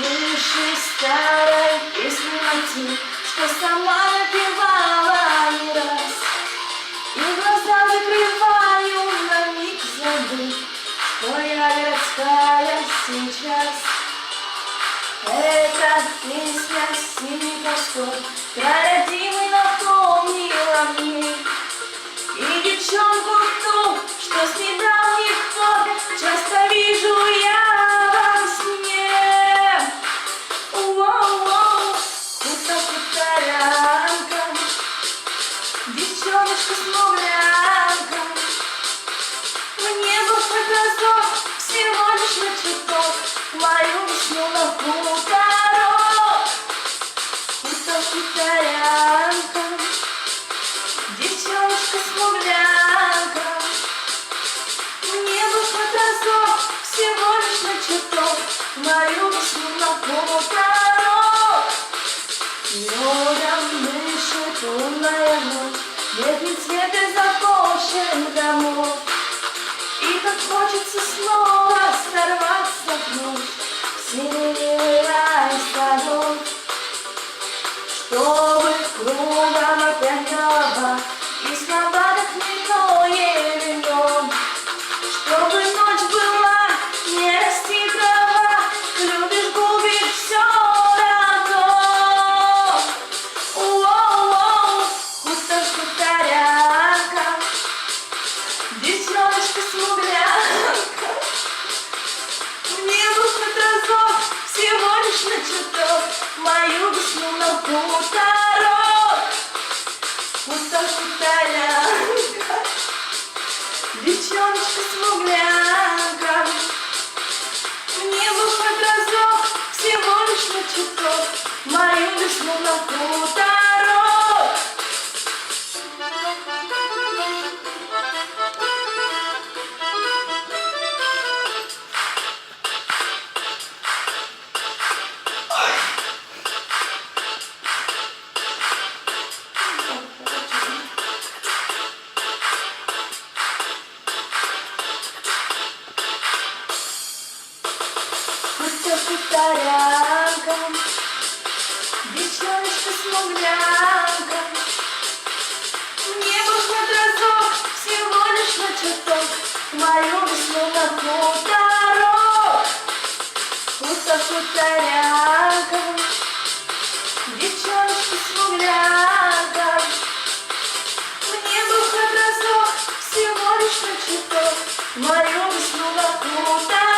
Слышишь старой песни мотив, Что сама напевала не раз. И глаза закрываю на миг забыв, Что я городская сейчас. Эта песня синий восторг, Край родимый напомнила мне. Мне бы хоть разок, всего лишь на чуток, Мою весну на Из окошен домов. И так хочется снова сорваться вновь в Сиреневый Чтобы кругом опять голова хуторок. Хутор хуторянка, Девчоночка смуглянка. Хоть разок, всего лишь на чуток, весну на. Хуторянка, Девчоночка смуглянка. Мне бы хоть разок, всего лишь на чуток, Мою весну на хуторок. Хутор хуторянка, Девчоночка. Мне бы хоть разок, всего лишь на чуток, Мою весну на хуторок.